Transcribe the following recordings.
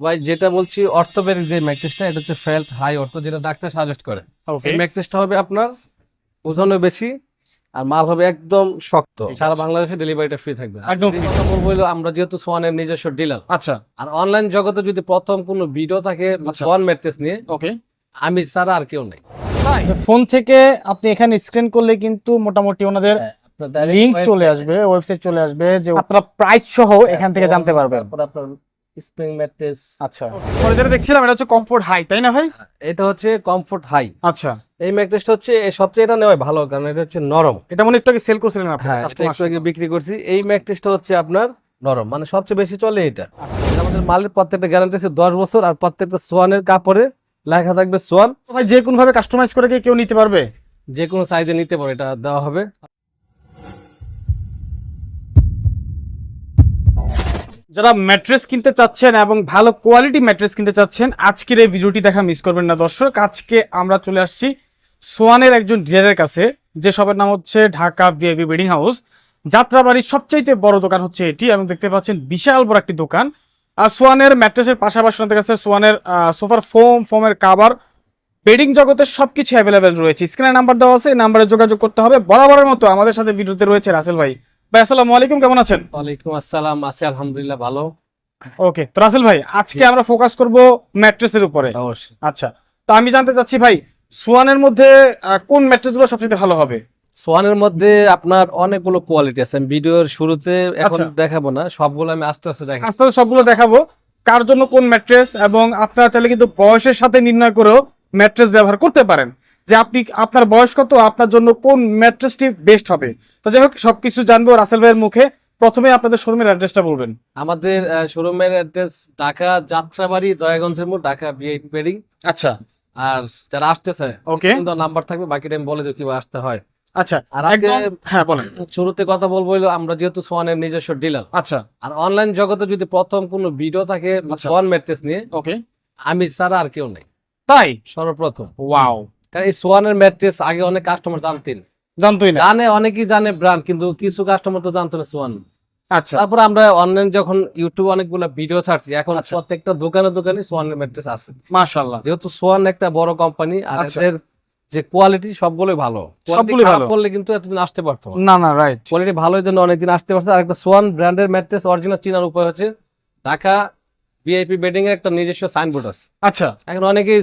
ভাই যেটা বলছি অর্থোপেডিক যে ম্যাট্রেসটা এটা হচ্ছে ফেল্ট হাই অর্থ যেটা ডাক্তার সাজেস্ট করে। ওকে এই ম্যাট্রেসটা হবে আপনার ওজনও বেশি আর মাল হবে একদম শক্ত। সারা বাংলাদেশে ডেলিভারিটা ফ্রি থাকবে। একদম বলব হলো আমরা যেহেতু সোয়ানের নিজস্ব ডিলার আচ্ছা। আর অনলাইন জগতে যদি প্রথম কোনো ভিডিও থাকে আচ্ছা। সোয়ান ম্যাট্রেস নিয়ে ওকে আমি ছাড়া আর কেউ নেই। ফোন থেকে আপনি এখানে স্ক্রিন করলে কিন্তু মোটামুটি ওনাদের লিংক চলে আসবে ওয়েবসাইট চলে আসবে যে আপনারা প্রাইস সহ এখান থেকে জানতে পারবেন। তারপর আপনার স্প্রিং ম্যাট্রেস। আচ্ছা। পরে যেটা দেখছিলাম এটা হচ্ছে কমফোর্ট হাই তাই না ভাই? এটা হচ্ছে কমফোর্ট হাই আচ্ছা। এই ম্যাট্রেসটা হচ্ছে সবচেয়ে এটা নেওয়া ভালো কারণ এটা হচ্ছে নরম। এটা মনে হয় একটু আগে সেল করছিলেন আপনি হ্যাঁ একটু আগে বিক্রি করছি। এই ম্যাট্রেসটা হচ্ছে আপনার নরম মানে সবচেয়ে বেশি চলে এটা। এটা আমাদের মালের প্রত্যেকটা গ্যারান্টি আছে দশ বছর আর প্রত্যেকটা সোয়ানের কাপড়ে লেখা থাকবে সোয়ান। ভাই যে কোন ভাবে কাস্টমাইজ করে কি কেউ নিতে পারবে? যে কোনো সাইজে নিতে পারো এটা দেওয়া হবে। যারা ম্যাট্রেস কিনতে চাচ্ছেন এবং ভালো কোয়ালিটি ম্যাট্রেস কিনতে চাচ্ছেন, আজকের এই ভিডিওটি দেখা মিস করবেন না দর্শক। আজকে আমরা চলে আসছি সোয়ানের একজন ডিলারের কাছে, যে শপের নাম হচ্ছে ঢাকা ভিআইপি বেডিং হাউস যাত্রাবাড়ির সবচাইতে বড় দোকান হচ্ছে এটি এবং দেখতে পাচ্ছেন বিশাল বড় একটি দোকান। আর সোয়ানের ম্যাট্রেসের পাশাপাশি ওনাদের কাছে সোয়ানের সোফার ফোম ফোমের কাভার বেডিং জগতের সবকিছু অ্যাভেলেবেল রয়েছে। স্ক্রিনে নাম্বার দেওয়া আছে, এই নাম্বারে যোগাযোগ করতে হবে। বরাবরের মতো আমাদের সাথে ভিডিওতে রয়েছে রাসেল ভাই। ভাই আসসালামু আলাইকুম কেমন আছেন? ওয়ালাইকুম আসসালাম আছি আলহামদুলিল্লাহ ভালো। ওকে তো রাসেল ভাই আজকে আমরা ফোকাস করব ম্যাট্রেসের উপরে। আচ্ছা তো আমি জানতে চাচ্ছি ভাই সোয়ানের মধ্যে কোন ম্যাট্রেসগুলো সবচেয়ে ভালো হবে? সোয়ানের মধ্যে আপনার অনেকগুলো কোয়ালিটি আছে আমি ভিডিওর শুরুতে এখন আচ্ছা। দেখাবো না সবগুলো আমি আস্তে আস্তে দেখাবো আস্তে আস্তে সবগুলো দেখাবো। কার জন্য কোন ম্যাট্রেস এবং আপনারা চাইলে কিন্তু বয়সের সাথে নির্ণয় করেও ম্যাট্রেস ব্যবহার করতে পারেন। যে আপনি আপনার বয়স কত আপনার জন্য কোন ম্যাট্রেসটি বেস্ট হবে? তো যাই হোক সবকিছু জানব রাসেল ভাইয়ের মুখে। প্রথমে আপনাদের শোরুমের অ্যাড্রেসটা বলবেন। আমাদের শোরুমের অ্যাড্রেস ঢাকা যাত্রাবাড়ি দয়াগঞ্জের মোড় ঢাকা বিআইপি পেডিং আচ্ছা। আর যারা আসতেছে ওকে নাম্বার থাকবে বাকি আমি বলে দেবো কীভাবে আসতে হয়। আচ্ছা আর আজকে হ্যাঁ বলেন। শুরুতে কথা বলব আমরা যেহেতু সোয়ানের নিজস্ব ডিলার আচ্ছা। আর অনলাইন জগতে যদি প্রথম কোনো ভিডিও থাকে আচ্ছা। সোয়ান ম্যাট্রেস নিয়ে ওকে আমি ছাড়া আর কেউ নেই। তাই? সর্বপ্রথম। ওয়াও কারণ এই সোয়ানের ম্যাট্রেস আগে অনেক কাস্টমার জানতেন। জানতোই না। জানে অনেকেই জানে ব্র্যান্ড কিন্তু কিছু কাস্টমার তো জানতো না সোয়ান। আচ্ছা। তারপর আমরা অনলাইন যখন ইউটিউবে অনেকগুলো ভিডিও ছাড়ছি এখন আচ্ছা। প্রত্যেকটা দোকানে দোকানে সোয়ানের ম্যাট্রেস আছে। মাশাআল্লাহ। যেহেতু সোয়ান একটা বড় কোম্পানি আর আচ্ছা। এদের যে কোয়ালিটি সবগুলোই ভালো। সবগুলোই ভালো। করলে কিন্তু এতদিন আসতে পারতো না। না রাইট কোয়ালিটি ভালোই জন্য অনেকদিন আসতে পারছে আর একটা সোয়ান ব্র্যান্ডের ম্যাট্রেস অরিজিনাল চিনার উপায় হচ্ছে ঢাকা ভিআইপি বেডিং এর একটা নিজস্ব সাইনবোর্ড আছে। আচ্ছা। এখন অনেকেই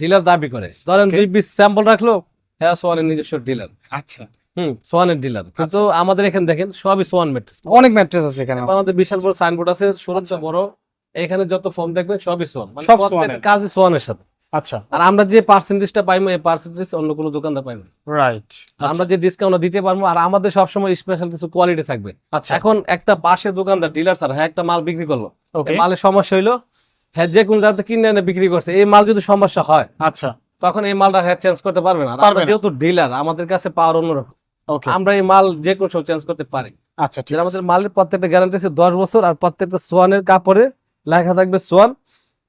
ডিলার দাবি করে। ধরেন দুই পিস স্যাম্পল রাখল হ্যাঁ সোয়ানের নিজস্ব ডিলার আচ্ছা। হুম সোয়ানের ডিলার কিন্তু আমাদের এখানে দেখেন সবই সোয়ান ম্যাট্রেস অনেক ম্যাট্রেস আছে এখানে। আমাদের বিশাল বড় সাইনবোর্ড আছে আচ্ছা। বড়। এখানে যত ফোন দেখবেন সবই সোয়ান মানে কাজই সোয়ানের সাথে। আচ্ছা। আর আমরা যে পার্সেন্টেজটা পাইবো এই পার্সেন্টেজ অন্য কোনো দোকানদার পাইবো না। রাইট আমরা যে ডিসকাউন্ট দিতে পারব আর আমাদের সবসময় স্পেশাল কিছু কোয়ালিটি থাকবে। আচ্ছা। এখন একটা পাশে দোকানদার ডিলার স্যার হ্যাঁ একটা মাল বিক্রি করল। মালের সমস্যা হইল হ্যাঁ যে কোন জায়গাতে কিনে এনে বিক্রি করছে এই মাল যদি সমস্যা হয় আচ্ছা। তখন এই মালটা হ্যাঁ চেঞ্জ করতে পারবে না। যেহেতু ডিলার আমাদের কাছে পাওয়ার অন্যরকম আমরা এই মাল যে কোনো সময় চেঞ্জ করতে পারি। আচ্ছা ঠিক আমাদের মালের প্রত্যেকটা গ্যারান্টি আছে দশ বছর আর প্রত্যেকটা সোয়ানের কাপড়ে লেখা থাকবে সোয়ান।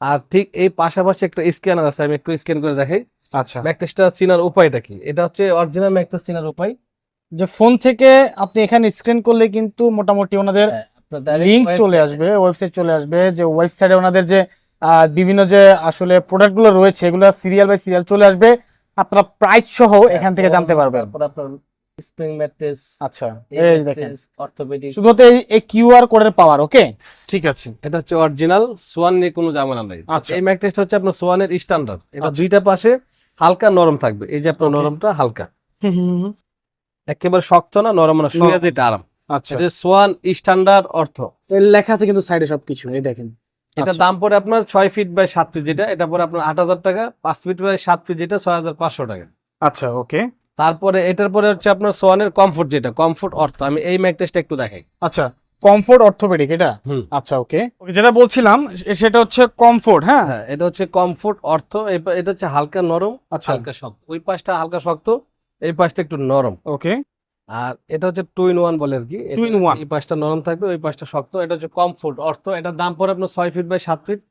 আর ঠিক এই পাশাপাশি একটা স্ক্যানার আছে আমি একটু স্ক্যান করে দেখাই। আচ্ছা। ম্যাকটেসটা চিনার উপায়টা কি? এটা হচ্ছে অরিজিনাল ম্যাকটেস চিনার উপায়। যে ফোন থেকে আপনি এখানে স্ক্রিন করলে কিন্তু মোটামুটি ওনাদের লিংক চলে আসবে ওয়েবসাইট চলে আসবে যে ওয়েবসাইটে ওনাদের যে আহ, বিভিন্ন যে আসলে প্রোডাক্টগুলো রয়েছে এগুলো সিরিয়াল বাই সিরিয়াল চলে আসবে। আপনারা প্রাইস সহ এখান থেকে জানতে পারবেন। তারপর আপনার স্প্রিং ম্যাট্রেস আচ্ছা এই দেখেন। অর্থোপেডিক শুধুমাত্র এই- এই কিউআর কোডের পাওয়ার ওকে ঠিক আছে এটা হচ্ছে অরিজিনাল সোয়ান নিয়ে কোনো ঝামেলা নাই। আচ্ছা। এই ম্যাকটেসটা হচ্ছে আপনার সোয়ানের স্ট্যান্ডার্ড এটা আচ্ছা। দুইটা পাশে হালকা নরম থাকবে এই যে আপনার নরমটা হালকা। একেবারে শক্ত না নরম না শুয়ে যেটা আরাম। আচ্ছা। এটা সোয়ান স্ট্যান্ডার্ড অর্থ। এর লেখা আছে কিন্তু সাইডে সবকিছু এই দেখেন। এটা আচ্ছা। দাম পড়ে আপনার ছয় ফিট বাই সাত ফিট যেটা এটা পরে আপনার আট হাজার টাকা পাঁচ ফিট বাই সাত ফিট যেটা ছয় হাজার পাঁচশো টাকা। আচ্ছা ওকে। তারপরে এটার পরে হচ্ছে আপনার সোয়ানের কমফোর্ট যেটা কমফোর্ট অর্থ আমি এই একটু দেখাই। আচ্ছা কমফোর্ট অর্থোপেডিক এটা? হুম। আচ্ছা ওকে। ওকে যেটা বলছিলাম সেটা হচ্ছে কমফোর্ট হ্যাঁ? হ্যাঁ এটা হচ্ছে কমফোর্ট অর্থ এটা হচ্ছে হালকা নরম আচ্ছা। হালকা শক্ত। ওই পাশটা হালকা শক্ত এই পাশটা একটু নরম। ওকে। আর এটা হচ্ছে টু ইন ওয়ান বলে আর কি। Two in one। এই পাশটা নরম থাকবে ওই পাশটা শক্ত এটা হচ্ছে কমফোর্ট অর্থ এটার দাম পড়ে আপনার ছয় ফিট বাই সাত ফিট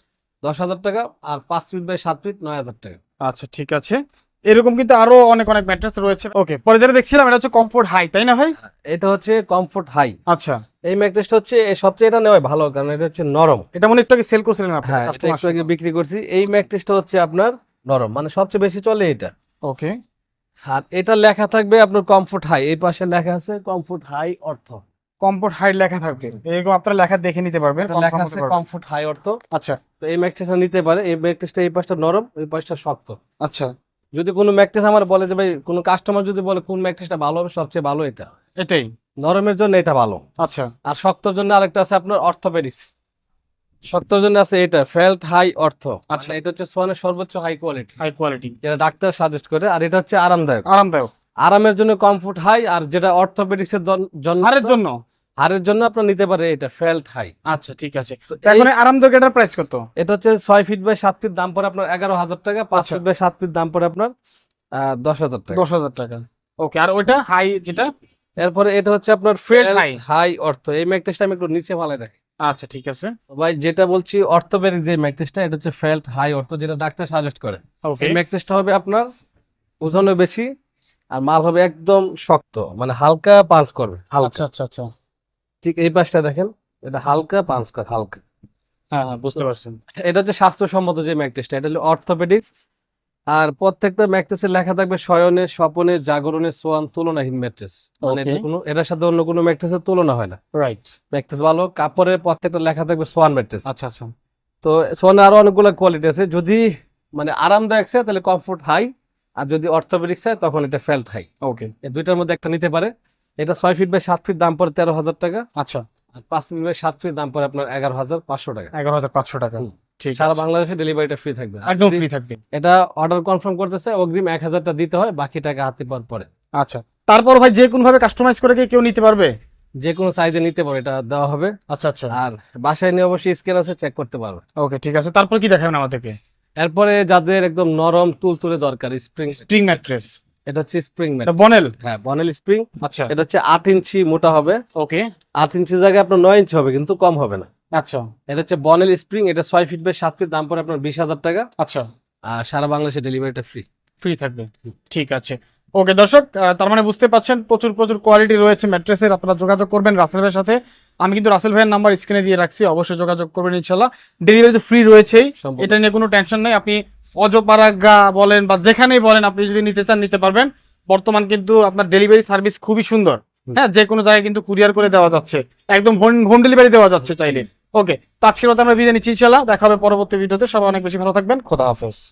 দশ হাজার টাকা আর পাঁচ ফিট বাই সাত ফিট নয় হাজার টাকা। আচ্ছা ঠিক আছে। এরকম কিন্তু আরও অনেক অনেক ম্যাট্রেস রয়েছে। ওকে পরে যেটা দেখছিলাম এটা হচ্ছে কমফোর্ট হাই তাই না ভাই? এটা হচ্ছে কমফোর্ট হাই আচ্ছা। এই ম্যাট্রেসটা হচ্ছে সবচেয়ে এটা নেওয়া ভালো কারণ এটা হচ্ছে নরম। এটা মনে একটু আগে সেল করছিলেন আপনি হ্যাঁ একটু আগে বিক্রি করছি। এই ম্যাট্রেসটা হচ্ছে আপনার নরম মানে সবচেয়ে বেশি চলে এটা। ওকে আর এটা লেখা থাকবে আপনার কমফোর্ট হাই এই পাশে লেখা আছে কমফোর্ট হাই অর্থ। কমফোর্ট হাই লেখা থাকবে। এরকম আপনারা লেখা দেখে নিতে পারবেন লেখা আছে কমফোর্ট হাই অর্থ। আচ্ছা। তো এই ম্যাট্রেসটা নিতে পারে এই ম্যাট্রেসটা এই পাশটা নরম এই পাশটা শক্ত। আচ্ছা। যদি কোনো ম্যাট্রেস আমার বলে যে ভাই কোনো কাস্টমার যদি বলে কোন ম্যাট্রেসটা ভালো হবে সবচেয়ে ভালো এটা? এটাই। নরমের জন্য এটা ভালো। আচ্ছা। আর শক্তর জন্য আরেকটা আছে আপনার অর্থোপেডিক্স আছে এটা ফেল্ট হাই অর্থ। আচ্ছা। আচ্ছা এটা হচ্ছে সোয়ানের সর্বোচ্চ হাই কোয়ালিটি হাই কোয়ালিটি যেটা ডাক্তার সাজেস্ট করে আর এটা হচ্ছে আরামদায়ক। আরামদায়ক। আরামের জন্য কমফোর্ট হাই আর যেটা অর্থোপেডিক্স এর জন্য হারের জন্য? হাড়ের জন্য আপনার নিতে পারে এটা ফেল্ট হাই আচ্ছা ঠিক আছে। এখন আরামদায়ক এটার প্রাইস কত? এটা হচ্ছে ছয় ফিট বাই সাত ফিট দাম পড়ে আপনার এগারো হাজার টাকা পাঁচ আচ্ছা। ফিট বাই সাত ফিট দাম পড়ে আপনার দশ হাজার টাকা। দশ হাজার টাকা। ওকে আর ওইটা হাই যেটা? এরপরে এটা হচ্ছে আপনার ফেল্ট high। হাই অর্থ। এই ম্যাকটেসটা আমি একটু নিচে ভালো রাখি আচ্ছা ঠিক আছে। ভাই যেটা বলছি অর্থোপেডিক যে ম্যাকটেসটা এটা হচ্ছে ফেল্ট হাই অর্থ যেটা ডাক্তার সাজেস্ট করে। ওকে এই ম্যাকটেসটা হবে আপনার ওজনও বেশি আর মাল হবে একদম শক্ত মানে হালকা পাঞ্চ করবে আচ্ছা আচ্ছা আচ্ছা। ঠিক এই পাশটা দেখেন এটা হালকা পাঞ্চ করে হালকা। হ্যাঁ হ্যাঁ বুঝতে পারছেন এটা হচ্ছে স্বাস্থ্যসম্মত যে ম্যাকটেসটা এটা হলো অর্থোপেডিক্স আর প্রত্যেকটা ম্যাকটেসে লেখা থাকবে শয়নে স্বপনে জাগরণে সোয়ান তুলনাহীন ম্যাট্রেস। মানে এটা কোনো এটার সাথে অন্য কোনো ম্যাট্রেসের তুলনা হয় না। রাইট ম্যাট্রেস ভালো কাপড়ের প্রত্যেকটা লেখা থাকবে সোয়ান ম্যাট্রেস। আচ্ছা আচ্ছা। তো সোয়ানে আরও অনেকগুলো কোয়ালিটি আছে। যদি মানে আরামদায়ক চায় তাহলে কমফোর্ট হাই আর যদি অর্থোপেডিক্স চায় তখন এটা ফেল্ট হাই ওকে এই দুইটার মধ্যে একটা নিতে পারে। এটা ছয় ফিট বাই সাত ফিট দাম পড়ে তেরো হাজার টাকা। আচ্ছা। আর পাঁচ ফিট বাই সাত ফিট দাম পড়ে আপনার এগারো হাজার পাঁচশো টাকা। এগারো হাজার পাঁচশো টাকা। সারা বাংলাদেশে ডেলিভারিটা ফ্রি থাকবে। একদম ফ্রি থাকবে। এটা অর্ডার কনফার্ম করতেছে অগ্রিম এক হাজারটা দিতে হয় বাকি টাকা হাতে পাওয়ার পরে। আচ্ছা। তারপর ভাই যে কোন ভাবে কাস্টমাইজ করে কি কেউ নিতে পারবে? যে কোনো সাইজে নিতে পারো এটা দেওয়া হবে। আচ্ছা আচ্ছা। আর বাসায় নিয়ে অবশ্যই স্ক্যান আছে চেক করতে পারবে ওকে ঠিক আছে। তারপর কি দেখাবেন আমাদেরকে? এরপরে যাদের একদম নরম তুলতুলে দরকার স্প্রিং স্প্রিং ম্যাট্রেস এটা হচ্ছে স্প্রিং ম্যাট বনেল হ্যাঁ বনেল স্প্রিং আচ্ছা। এটা হচ্ছে আট ইঞ্চি মোটা হবে। ওকে আট ইঞ্চি জায়গায় আপনার নয় ইঞ্চি হবে কিন্তু কম হবে না। আচ্ছা। এটা হচ্ছে বনেল স্প্রিং এটা ছয় ফিট বাই সাত ফিট দাম পড়ে আপনার বিশ হাজার টাকা। আচ্ছা। আর সারা বাংলাদেশে ডেলিভারিটা ফ্রি ফ্রি থাকবে। ঠিক আছে। ওকে দর্শক তার মানে বুঝতে পাচ্ছেন প্রচুর প্রচুর কোয়ালিটি রয়েছে ম্যাট্রেসের আপনারা যোগাযোগ করবেন রাসেল ভাইয়ের সাথে। আমি কিন্তু রাসেল ভাইয়ের নাম্বার স্ক্রিনে দিয়ে রাখছি অবশ্যই যোগাযোগ করবেন ইনশাল্লাহ ডেলিভারি তো ফ্রি রয়েছেই। এটা নিয়ে কোনো টেনশন নেই। আপনি অজপাড়াগা বলেন বা যেখানেই বলেন আপনি যদি নিতে চান নিতে পারবেন। বর্তমান কিন্তু আপনার ডেলিভারি সার্ভিস খুবই সুন্দর। হ্যাঁ যে কোনো জায়গায় কিন্তু কুরিয়ার করে দেওয়া যাচ্ছে। একদম হোম ডেলিভারি দেওয়া যাচ্ছে চাইলে। ওকে তো আজকের মতো আমরা বিদায় নিচ্ছি ইনশাল্লাহ দেখা হবে পরবর্তী ভিডিওতে। সবাই অনেক বেশি ভালো থাকবেন। খোদা হাফেজ।